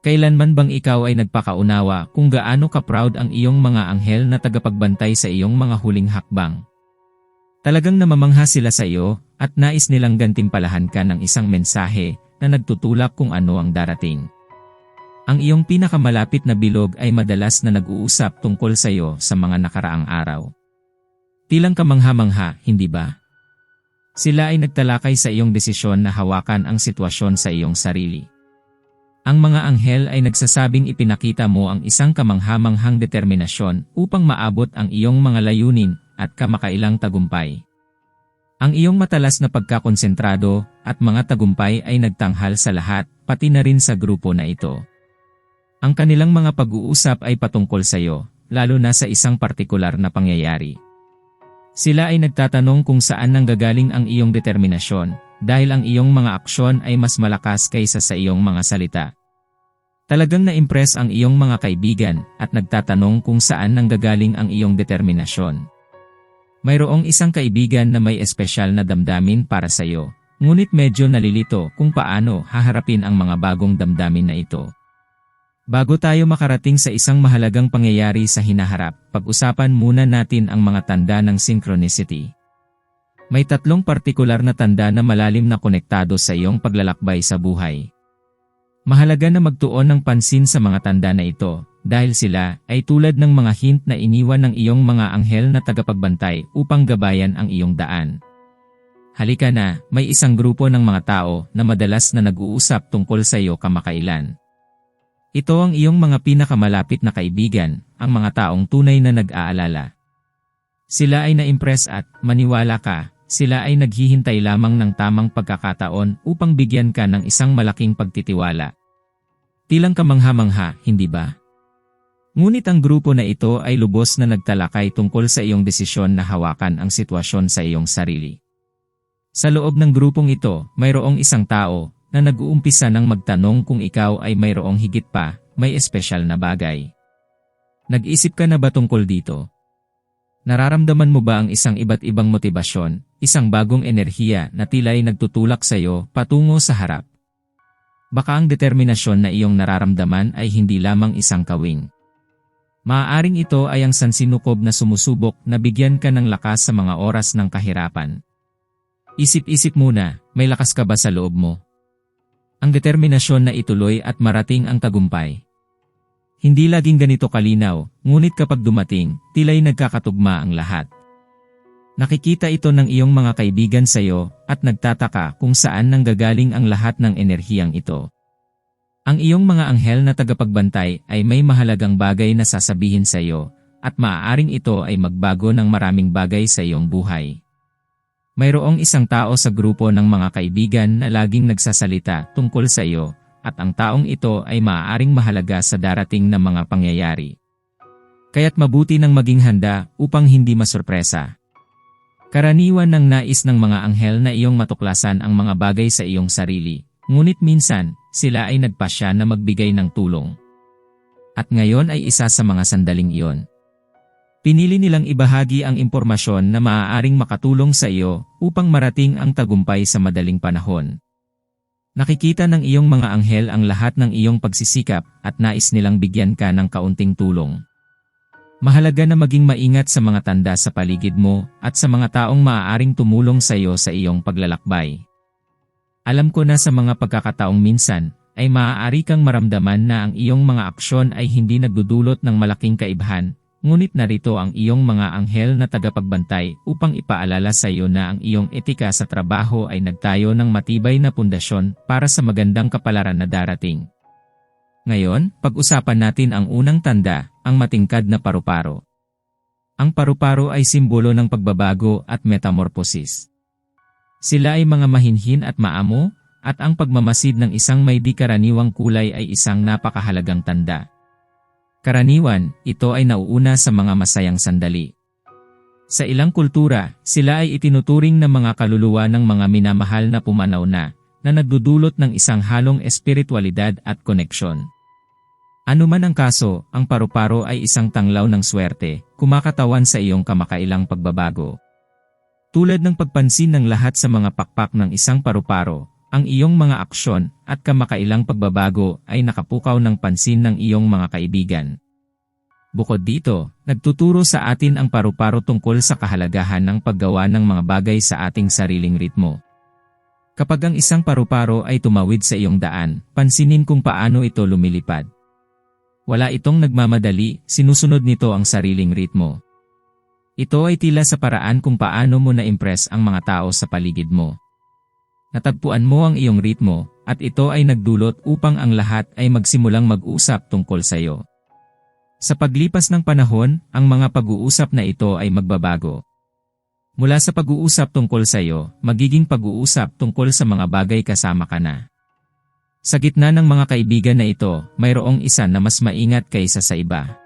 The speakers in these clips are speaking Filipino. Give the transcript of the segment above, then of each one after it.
Kailanman bang ikaw ay nagpakaunawa kung gaano ka-proud ang iyong mga anghel na tagapagbantay sa iyong mga huling hakbang? Talagang namamangha sila sa iyo at nais nilang gantimpalahan ka ng isang mensahe na nagtutulak kung ano ang darating. Ang iyong pinakamalapit na bilog ay madalas na nag-uusap tungkol sa iyo sa mga nakaraang araw. Tilang kamangha-mangha, hindi ba? Sila ay nagtalakay sa iyong desisyon na hawakan ang sitwasyon sa iyong sarili. Ang mga anghel ay nagsasabing ipinakita mo ang isang kamanghamanghang determinasyon upang maabot ang iyong mga layunin at kamakailang tagumpay. Ang iyong matalas na pagkakonsentrado at mga tagumpay ay nagtanghal sa lahat, pati na rin sa grupo na ito. Ang kanilang mga pag-uusap ay patungkol sa iyo, lalo na sa isang partikular na pangyayari. Sila ay nagtatanong kung saan nanggagaling ang iyong determinasyon, dahil ang iyong mga aksyon ay mas malakas kaysa sa iyong mga salita. Talagang na-impress ang iyong mga kaibigan at nagtatanong kung saan nanggagaling ang iyong determinasyon. Mayroong isang kaibigan na may espesyal na damdamin para sa iyo, ngunit medyo nalilito kung paano haharapin ang mga bagong damdamin na ito. Bago tayo makarating sa isang mahalagang pangyayari sa hinaharap, pag-usapan muna natin ang mga tanda ng synchronicity. May tatlong partikular na tanda na malalim na konektado sa iyong paglalakbay sa buhay. Mahalaga na magtuon ng pansin sa mga tanda na ito, dahil sila ay tulad ng mga hint na iniwan ng iyong mga anghel na tagapagbantay upang gabayan ang iyong daan. Halika na, may isang grupo ng mga tao na madalas na nag-uusap tungkol sa iyo kamakailan. Ito ang iyong mga pinakamalapit na kaibigan, ang mga taong tunay na nag-aalala. Sila ay na-impress at, maniwala ka, sila ay naghihintay lamang ng tamang pagkakataon upang bigyan ka ng isang malaking pagtitiwala. Tilang kamangha-mangha, hindi ba? Ngunit ang grupo na ito ay lubos na nagtalakay tungkol sa iyong desisyon na hawakan ang sitwasyon sa iyong sarili. Sa loob ng grupong ito, mayroong isang tao na nag-uumpisa ng magtanong kung ikaw ay mayroong higit pa, may espesyal na bagay. Nag-isip ka na ba tungkol dito? Nararamdaman mo ba ang isang iba't ibang motibasyon, isang bagong enerhiya na tila'y nagtutulak sa iyo patungo sa harap? Baka ang determinasyon na iyong nararamdaman ay hindi lamang isang kawing. Maaaring ito ay ang sansinukob na sumusubok na bigyan ka ng lakas sa mga oras ng kahirapan. Isip-isip muna, may lakas ka ba sa loob mo? Ang determinasyon na ituloy at marating ang tagumpay. Hindi laging ganito kalinaw, ngunit kapag dumating, tila'y nagkakatugma ang lahat. Nakikita ito ng iyong mga kaibigan sa iyo at nagtataka kung saan nanggagaling ang lahat ng enerhiyang ito. Ang iyong mga anghel na tagapagbantay ay may mahalagang bagay na sasabihin sa iyo at maaaring ito ay magbago ng maraming bagay sa iyong buhay. Mayroong isang tao sa grupo ng mga kaibigan na laging nagsasalita tungkol sa iyo at ang taong ito ay maaaring mahalaga sa darating na mga pangyayari. Kaya't mabuti nang maging handa upang hindi masurpresa. Karaniwan ng nais ng mga anghel na iyong matuklasan ang mga bagay sa iyong sarili, ngunit minsan, sila ay nagpasya na magbigay ng tulong. At ngayon ay isa sa mga sandaling iyon. Pinili nilang ibahagi ang impormasyon na maaaring makatulong sa iyo upang marating ang tagumpay sa madaling panahon. Nakikita ng iyong mga anghel ang lahat ng iyong pagsisikap at nais nilang bigyan ka ng kaunting tulong. Mahalaga na maging maingat sa mga tanda sa paligid mo at sa mga taong maaaring tumulong sa iyo sa iyong paglalakbay. Alam ko na sa mga pagkakataong minsan, ay maaari kang maramdaman na ang iyong mga aksyon ay hindi nagdudulot ng malaking kaibahan, Ngunit narito ang iyong mga anghel na tagapagbantay upang ipaalala sa iyo na ang iyong etika sa trabaho ay nagtayo ng matibay na pundasyon para sa magandang kapalaran na darating. Ngayon, pag-usapan natin ang unang tanda, ang matingkad na paru-paro. Ang paru-paro ay simbolo ng pagbabago at metamorphosis. Sila ay mga mahinhin at maamo, at ang pagmamasid ng isang may di karaniwang kulay ay isang napakahalagang tanda. Karaniwan, ito ay nauuna sa mga masayang sandali. Sa ilang kultura, sila ay itinuturing na mga kaluluwa ng mga minamahal na pumanaw na, na nagdudulot ng isang halong espiritualidad at koneksyon. Ano man ang kaso, ang paru-paro ay isang tanglaw ng swerte, kumakatawan sa iyong kamakailang pagbabago. Tulad ng pagpansin ng lahat sa mga pakpak ng isang paru-paro, ang iyong mga aksyon at kamakailang pagbabago ay nakapukaw ng pansin ng iyong mga kaibigan. Bukod dito, nagtuturo sa atin ang paru-paro tungkol sa kahalagahan ng paggawa ng mga bagay sa ating sariling ritmo. Kapag ang isang paru-paro ay tumawid sa iyong daan, pansinin kung paano ito lumilipad. Wala itong nagmamadali, sinusunod nito ang sariling ritmo. Ito ay tila sa paraan kung paano mo na-impress ang mga tao sa paligid mo. Natagpuan mo ang iyong ritmo, at ito ay nagdulot upang ang lahat ay magsimulang mag-usap tungkol sa iyo. Sa paglipas ng panahon, ang mga pag-uusap na ito ay magbabago. Mula sa pag-uusap tungkol sa iyo, magiging pag-uusap tungkol sa mga bagay kasama ka na. Sa gitna ng mga kaibigan na ito, mayroong isa na mas maingat kaysa sa iba.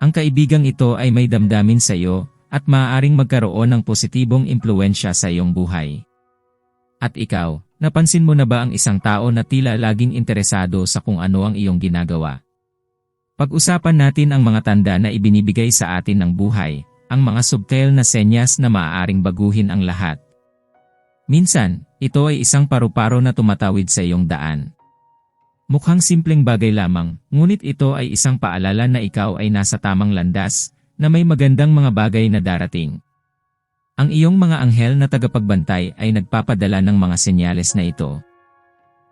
Ang kaibigang ito ay may damdamin sa iyo at maaaring magkaroon ng positibong impluensya sa iyong buhay. At ikaw, napansin mo na ba ang isang tao na tila laging interesado sa kung ano ang iyong ginagawa? Pag-usapan natin ang mga tanda na ibinibigay sa atin ng buhay, ang mga subtle na senyas na maaaring baguhin ang lahat. Minsan, ito ay isang paru-paro na tumatawid sa iyong daan. Mukhang simpleng bagay lamang, ngunit ito ay isang paalala na ikaw ay nasa tamang landas, na may magandang mga bagay na darating. Ang iyong mga anghel na tagapagbantay ay nagpapadala ng mga senyales na ito.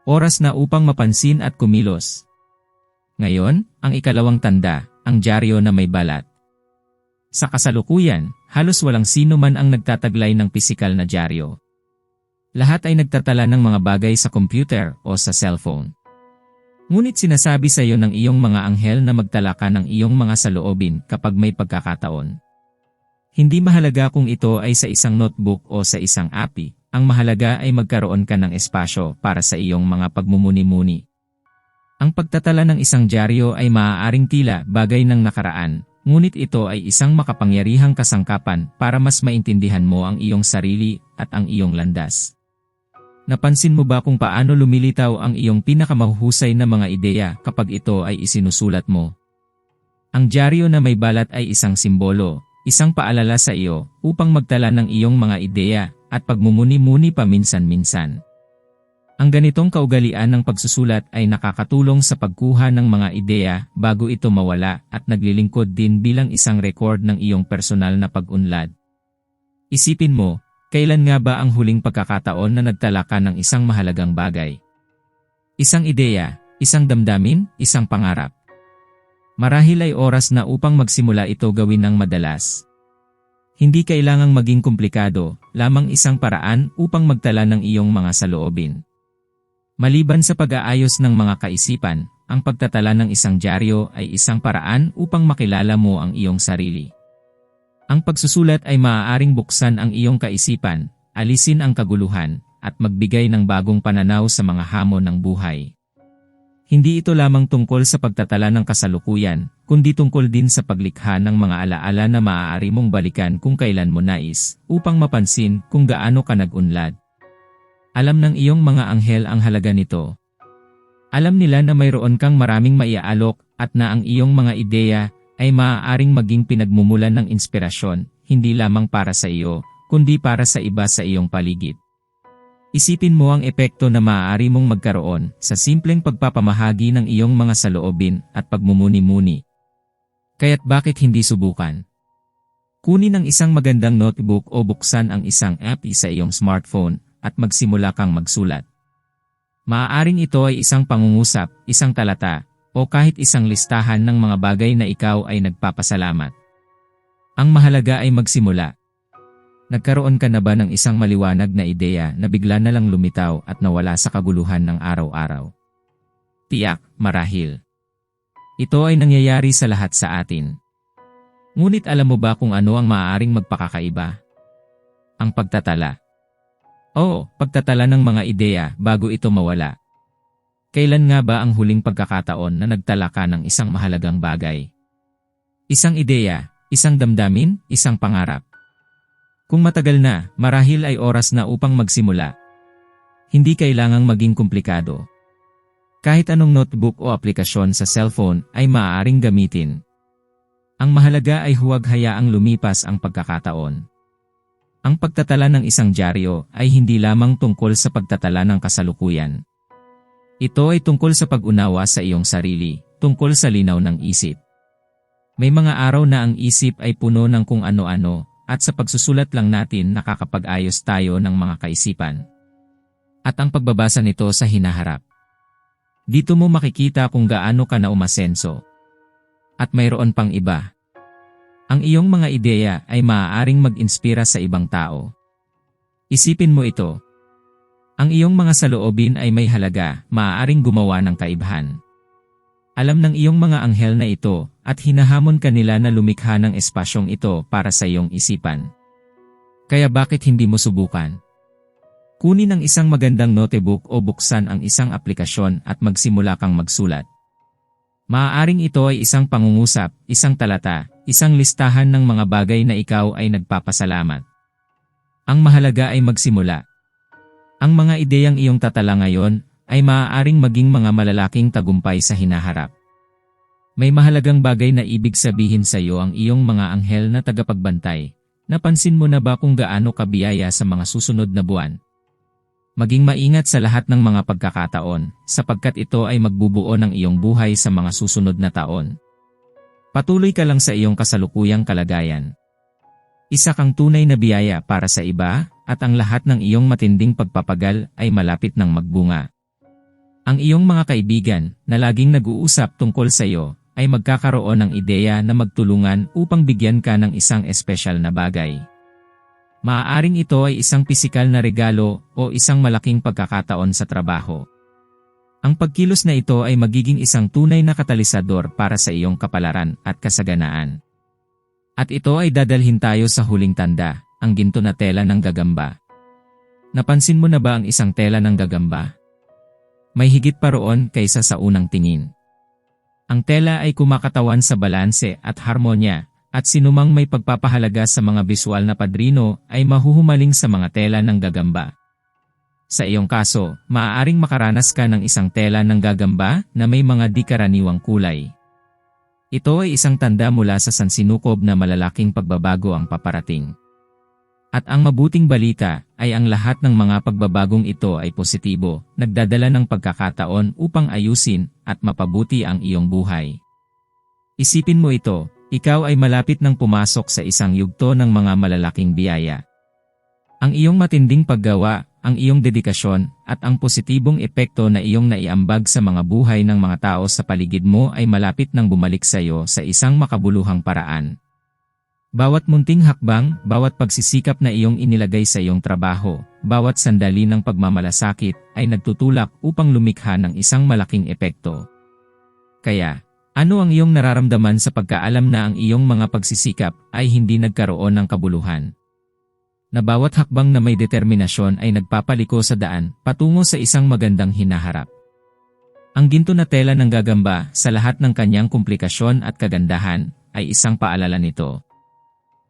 Oras na upang mapansin at kumilos. Ngayon, ang ikalawang tanda, ang dyaryo na may balat. Sa kasalukuyan, halos walang sino man ang nagtataglay ng pisikal na dyaryo. Lahat ay nagtatala ng mga bagay sa computer o sa cellphone. Ngunit sinasabi sa iyo ng iyong mga anghel na magtala ka ng iyong mga saloobin kapag may pagkakataon. Hindi mahalaga kung ito ay sa isang notebook o sa isang API, ang mahalaga ay magkaroon ka ng espasyo para sa iyong mga pagmumuni-muni. Ang pagtatala ng isang dyaryo ay maaaring tila bagay ng nakaraan, ngunit ito ay isang makapangyarihang kasangkapan para mas maintindihan mo ang iyong sarili at ang iyong landas. Napansin mo ba kung paano lumilitaw ang iyong pinakamahuhusay na mga ideya kapag ito ay isinusulat mo? Ang dyaryo na may balat ay isang simbolo, isang paalala sa iyo upang magtala ng iyong mga ideya at pagmumuni-muni paminsan-minsan. Ang ganitong kaugalian ng pagsusulat ay nakakatulong sa pagkuha ng mga ideya bago ito mawala at naglilingkod din bilang isang record ng iyong personal na pag-unlad. Isipin mo, kailan nga ba ang huling pagkakataon na nagtala ka ng isang mahalagang bagay? Isang ideya, isang damdamin, isang pangarap. Marahil ay oras na upang magsimula ito gawin ng madalas. Hindi kailangang maging komplikado, lamang isang paraan upang magtala ng iyong mga saloobin. Maliban sa pag-aayos ng mga kaisipan, ang pagtatala ng isang dyaryo ay isang paraan upang makilala mo ang iyong sarili. Ang pagsusulat ay maaaring buksan ang iyong kaisipan, alisin ang kaguluhan, at magbigay ng bagong pananaw sa mga hamon ng buhay. Hindi ito lamang tungkol sa pagtatala ng kasalukuyan, kundi tungkol din sa paglikha ng mga alaala na maaari mong balikan kung kailan mo nais, upang mapansin kung gaano ka nag-unlad. Alam ng iyong mga anghel ang halaga nito. Alam nila na mayroon kang maraming maiaalok at na ang iyong mga ideya ay maaaring maging pinagmumulan ng inspirasyon, hindi lamang para sa iyo, kundi para sa iba sa iyong paligid. Isipin mo ang epekto na maaari mong magkaroon sa simpleng pagpapamahagi ng iyong mga saloobin at pagmumuni-muni. Kaya't bakit hindi subukan? Kunin ang isang magandang notebook o buksan ang isang app sa iyong smartphone at magsimula kang magsulat. Maaaring ito ay isang pangungusap, isang talata, o kahit isang listahan ng mga bagay na ikaw ay nagpapasalamat. Ang mahalaga ay magsimula. Nagkaroon ka na ba ng isang maliwanag na ideya na bigla na lang lumitaw at nawala sa kaguluhan ng araw-araw? Tiyak, marahil. Ito ay nangyayari sa lahat sa atin. Ngunit alam mo ba kung ano ang maaaring magpakakaiba? Ang pagtatala. Oo, pagtatala ng mga ideya bago ito mawala. Kailan nga ba ang huling pagkakataon na nagtala ka ng isang mahalagang bagay? Isang ideya, isang damdamin, isang pangarap. Kung matagal na, marahil ay oras na upang magsimula. Hindi kailangang maging komplikado. Kahit anong notebook o aplikasyon sa cellphone ay maaaring gamitin. Ang mahalaga ay huwag hayaang lumipas ang pagkakataon. Ang pagtatala ng isang dyaryo ay hindi lamang tungkol sa pagtatala ng kasalukuyan. Ito ay tungkol sa pag-unawa sa iyong sarili, tungkol sa linaw ng isip. May mga araw na ang isip ay puno ng kung ano-ano, at sa pagsusulat lang natin nakakapag-ayos tayo ng mga kaisipan. At ang pagbabasa nito sa hinaharap. Dito mo makikita kung gaano ka na umasenso. At mayroon pang iba. Ang iyong mga ideya ay maaaring mag-inspira sa ibang tao. Isipin mo ito. Ang iyong mga saloobin ay may halaga, maaaring gumawa ng kaibahan. Alam ng iyong mga anghel na ito at hinahamon kanila na lumikha ng espasyong ito para sa iyong isipan. Kaya bakit hindi mo subukan? Kunin ang isang magandang notebook o buksan ang isang aplikasyon at magsimula kang magsulat. Maaaring ito ay isang pangungusap, isang talata, isang listahan ng mga bagay na ikaw ay nagpapasalamat. Ang mahalaga ay magsimula. Ang mga ideyang iyong tatala ngayon ay maaaring maging mga malalaking tagumpay sa hinaharap. May mahalagang bagay na ibig sabihin sa iyo ang iyong mga anghel na tagapagbantay. Napansin mo na ba kung gaano kabiyaya sa mga susunod na buwan? Maging maingat sa lahat ng mga pagkakataon, sapagkat ito ay magbubuo ng iyong buhay sa mga susunod na taon. Patuloy ka lang sa iyong kasalukuyang kalagayan. Isa kang tunay na biyaya para sa iba, at ang lahat ng iyong matinding pagpapagal ay malapit ng magbunga. Ang iyong mga kaibigan, na laging nag-uusap tungkol sa iyo, ay magkakaroon ng ideya na magtulungan upang bigyan ka ng isang espesyal na bagay. Maaaring ito ay isang pisikal na regalo o isang malaking pagkakataon sa trabaho. Ang pagkilos na ito ay magiging isang tunay na katalisador para sa iyong kapalaran at kasaganaan. At ito ay dadalhin tayo sa huling tanda, ang ginto na tela ng gagamba. Napansin mo na ba ang isang tela ng gagamba? May higit pa roon kaysa sa unang tingin. Ang tela ay kumakatawan sa balanse at harmonya at sinumang may pagpapahalaga sa mga visual na padrino ay mahuhumaling sa mga tela ng gagamba. Sa iyong kaso, maaaring makaranas ka ng isang tela ng gagamba na may mga di karaniwang kulay. Ito ay isang tanda mula sa sansinukob na malalaking pagbabago ang paparating. At ang mabuting balita ay ang lahat ng mga pagbabagong ito ay positibo, nagdadala ng pagkakataon upang ayusin at mapabuti ang iyong buhay. Isipin mo ito, ikaw ay malapit ng pumasok sa isang yugto ng mga malalaking biyaya. Ang iyong matinding paggawa, ang iyong dedikasyon, at ang positibong epekto na iyong naiambag sa mga buhay ng mga tao sa paligid mo ay malapit nang bumalik sa iyo sa isang makabuluhang paraan. Bawat munting hakbang, bawat pagsisikap na iyong inilagay sa iyong trabaho, bawat sandali ng pagmamalasakit ay nagtutulak upang lumikha ng isang malaking epekto. Kaya, ano ang iyong nararamdaman sa pagkaalam na ang iyong mga pagsisikap ay hindi nagkaroon ng kabuluhan? Na bawat hakbang na may determinasyon ay nagpapaliko sa daan patungo sa isang magandang hinaharap. Ang ginto na tela ng gagamba sa lahat ng kanyang komplikasyon at kagandahan ay isang paalala nito.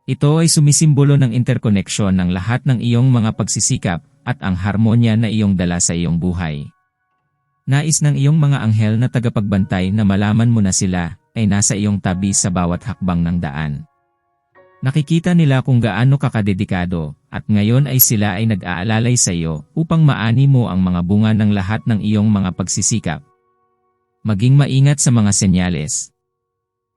Ito ay sumisimbolo ng interkoneksyon ng lahat ng iyong mga pagsisikap at ang harmonya na iyong dala sa iyong buhay. Nais ng iyong mga anghel na tagapagbantay na malaman mo na sila ay nasa iyong tabi sa bawat hakbang ng daan. Nakikita nila kung gaano ka kadedikado at ngayon ay sila ay nag-aalalay sa iyo upang maani mo ang mga bunga ng lahat ng iyong mga pagsisikap. Maging maingat sa mga senyales.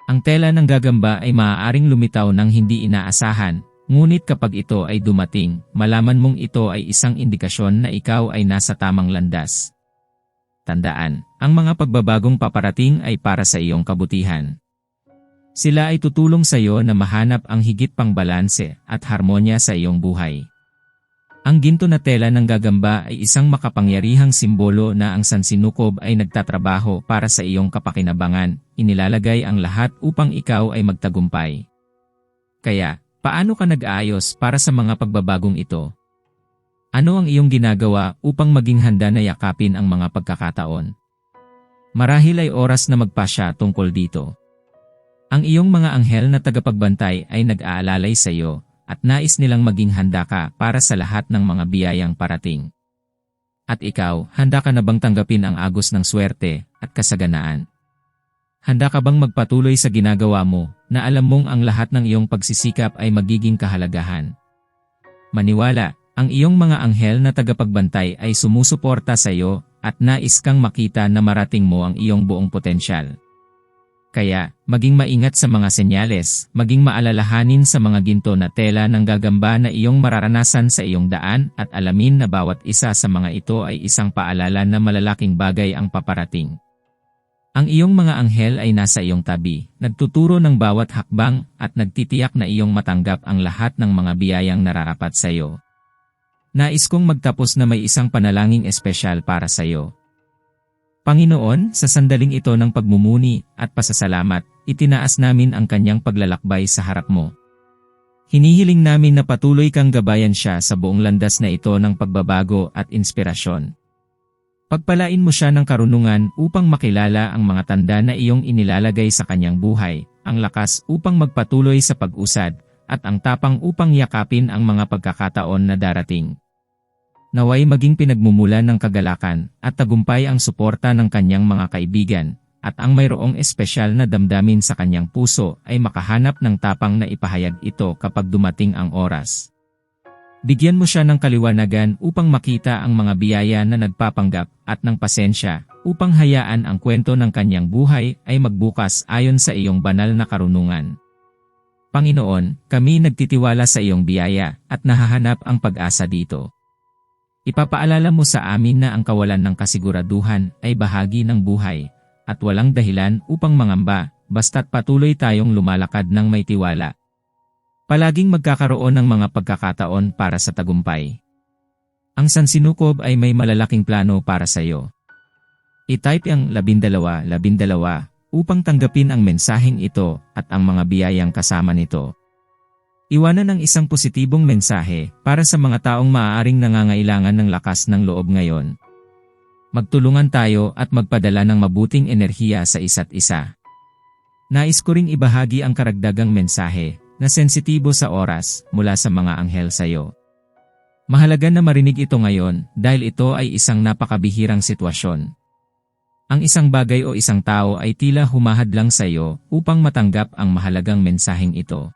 Ang tela ng gagamba ay maaaring lumitaw ng hindi inaasahan, ngunit kapag ito ay dumating, malaman mong ito ay isang indikasyon na ikaw ay nasa tamang landas. Tandaan, ang mga pagbabagong paparating ay para sa iyong kabutihan. Sila ay tutulong sa iyo na mahanap ang higit pang balanse at harmonya sa iyong buhay. Ang ginto na tela ng gagamba ay isang makapangyarihang simbolo na ang sansinukob ay nagtatrabaho para sa iyong kapakinabangan, inilalagay ang lahat upang ikaw ay magtagumpay. Kaya, paano ka nag-aayos para sa mga pagbabagong ito? Ano ang iyong ginagawa upang maging handa na yakapin ang mga pagkakataon? Marahil ay oras na magpasya tungkol dito. Ang iyong mga anghel na tagapagbantay ay nag-aalalay sa iyo at nais nilang maging handa ka para sa lahat ng mga biyayang parating. At ikaw, handa ka na bang tanggapin ang agos ng swerte at kasaganaan? Handa ka bang magpatuloy sa ginagawa mo na alam mong ang lahat ng iyong pagsisikap ay magiging kahalagahan? Maniwala, ang iyong mga anghel na tagapagbantay ay sumusuporta sa iyo at nais kang makita na marating mo ang iyong buong potensyal. Kaya, maging maingat sa mga senyales, maging maalalahanin sa mga ginto na tela ng gagamba na iyong mararanasan sa iyong daan at alamin na bawat isa sa mga ito ay isang paalala na malalaking bagay ang paparating. Ang iyong mga anghel ay nasa iyong tabi, nagtuturo ng bawat hakbang at nagtitiyak na iyong matanggap ang lahat ng mga biyayang nararapat sa iyo. Nais kong magtapos na may isang panalangin espesyal para sa iyo. Panginoon, sa sandaling ito ng pagmumuni at pasasalamat, itinaas namin ang kanyang paglalakbay sa harap mo. Hinihiling namin na patuloy kang gabayan siya sa buong landas na ito ng pagbabago at inspirasyon. Pagpalain mo siya ng karunungan upang makilala ang mga tanda na iyong inilalagay sa kanyang buhay, ang lakas upang magpatuloy sa pag-usad, at ang tapang upang yakapin ang mga pagkakataon na darating. Naway maging pinagmumulan ng kagalakan at tagumpay ang suporta ng kanyang mga kaibigan, at ang mayroong espesyal na damdamin sa kanyang puso ay makahanap ng tapang na ipahayag ito kapag dumating ang oras. Bigyan mo siya ng kaliwanagan upang makita ang mga biyaya na nagpapanggap at ng pasensya upang hayaan ang kwento ng kanyang buhay ay magbukas ayon sa iyong banal na karunungan. Panginoon, kami nagtitiwala sa iyong biyaya at nahahanap ang pag-asa dito. Ipapaalala mo sa amin na ang kawalan ng kasiguraduhan ay bahagi ng buhay, at walang dahilan upang mangamba, basta't patuloy tayong lumalakad ng may tiwala. Palaging magkakaroon ng mga pagkakataon para sa tagumpay. Ang sansinukob ay may malalaking plano para sa iyo. I-type ang labindalawa labindalawa upang tanggapin ang mensaheng ito at ang mga biyayang kasama nito. Iwanan ng isang positibong mensahe para sa mga taong maaaring nangangailangan ng lakas ng loob ngayon. Magtulungan tayo at magpadala ng mabuting enerhiya sa isa't isa. Nais ko ring ibahagi ang karagdagang mensahe na sensitibo sa oras mula sa mga anghel sa iyo. Mahalaga na marinig ito ngayon dahil ito ay isang napakabihirang sitwasyon. Ang isang bagay o isang tao ay tila humahad lang sa iyo upang matanggap ang mahalagang mensaheng ito.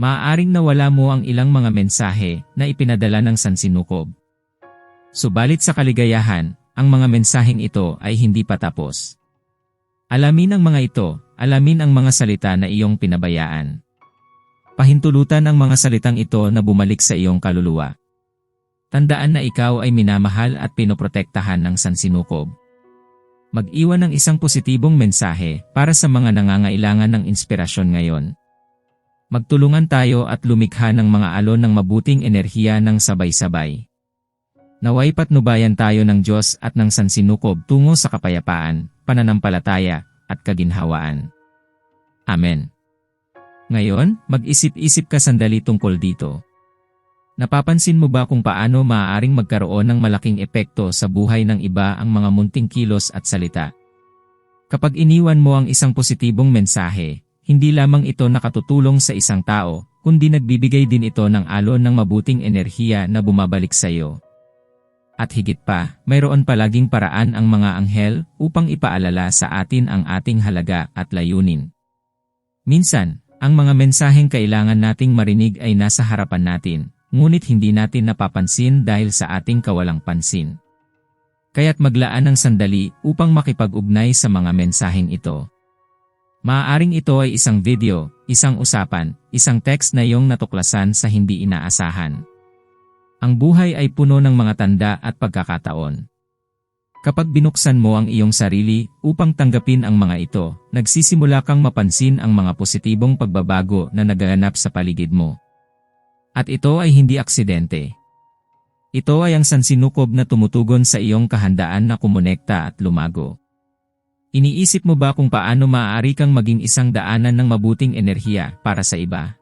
Maaaring nawala mo ang ilang mga mensahe na ipinadala ng sansinukob. Subalit sa kaligayahan, ang mga mensaheng ito ay hindi pa tapos. Alamin ang mga ito, alamin ang mga salita na iyong pinabayaan. Pahintulutan ang mga salitang ito na bumalik sa iyong kaluluwa. Tandaan na ikaw ay minamahal at pinoprotektahan ng sansinukob. Mag-iwan ng isang positibong mensahe para sa mga nangangailangan ng inspirasyon ngayon. Magtulungan tayo at lumikha ng mga alon ng mabuting enerhiya ng sabay-sabay. Naway patnubayan tayo ng Diyos at ng sansinukob tungo sa kapayapaan, pananampalataya, at kaginhawaan. Amen. Ngayon, mag-isip-isip ka sandali tungkol dito. Napapansin mo ba kung paano maaaring magkaroon ng malaking epekto sa buhay ng iba ang mga munting kilos at salita? Kapag iniwan mo ang isang positibong mensahe, hindi lamang ito nakatutulong sa isang tao, kundi nagbibigay din ito ng alon ng mabuting enerhiya na bumabalik sa iyo. At higit pa, mayroon palaging paraan ang mga anghel upang ipaalala sa atin ang ating halaga at layunin. Minsan, ang mga mensaheng kailangan nating marinig ay nasa harapan natin, ngunit hindi natin napapansin dahil sa ating kawalang pansin. Kaya't maglaan ng sandali upang makipag-ugnay sa mga mensaheng ito. Maaaring ito ay isang video, isang usapan, isang text na iyong natuklasan sa hindi inaasahan. Ang buhay ay puno ng mga tanda at pagkakataon. Kapag binuksan mo ang iyong sarili upang tanggapin ang mga ito, nagsisimula kang mapansin ang mga positibong pagbabago na nagaganap sa paligid mo. At ito ay hindi aksidente. Ito ay ang sansinukob na tumutugon sa iyong kahandaan na kumonekta at lumago. Iniisip mo ba kung paano maaari kang maging isang daanan ng mabuting enerhiya para sa iba?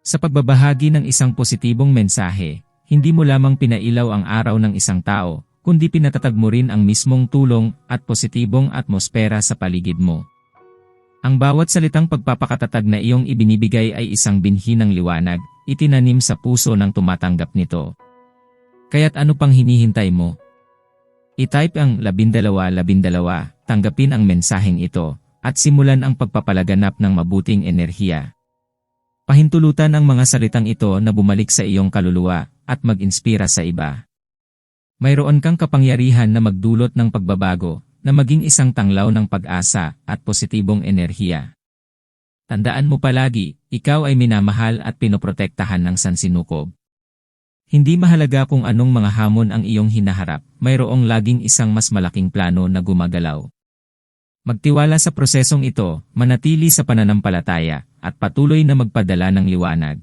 Sa pagbabahagi ng isang positibong mensahe, hindi mo lamang pinailaw ang araw ng isang tao, kundi pinatatag mo rin ang mismong tulong at positibong atmosfera sa paligid mo. Ang bawat salitang pagpapakatatag na iyong ibinibigay ay isang binhi ng liwanag, itinanim sa puso ng tumatanggap nito. Kaya't ano pang hinihintay mo? I-type ang labindalawa labindalawa tanggapin ang mensaheng ito, at simulan ang pagpapalaganap ng mabuting enerhiya. Pahintulutan ang mga salitang ito na bumalik sa iyong kaluluwa at mag-inspira sa iba. Mayroon kang kapangyarihan na magdulot ng pagbabago, na maging isang tanglaw ng pag-asa at positibong enerhiya. Tandaan mo palagi, ikaw ay minamahal at pinoprotektahan ng sansinukob. Hindi mahalaga kung anong mga hamon ang iyong hinaharap, mayroong laging isang mas malaking plano na gumagalaw. Magtiwala sa prosesong ito, manatili sa pananampalataya, at patuloy na magpadala ng liwanag.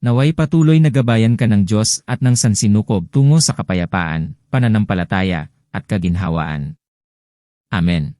Naway patuloy na gabayan ka ng Diyos at ng sansinukob tungo sa kapayapaan, pananampalataya, at kaginhawaan. Amen.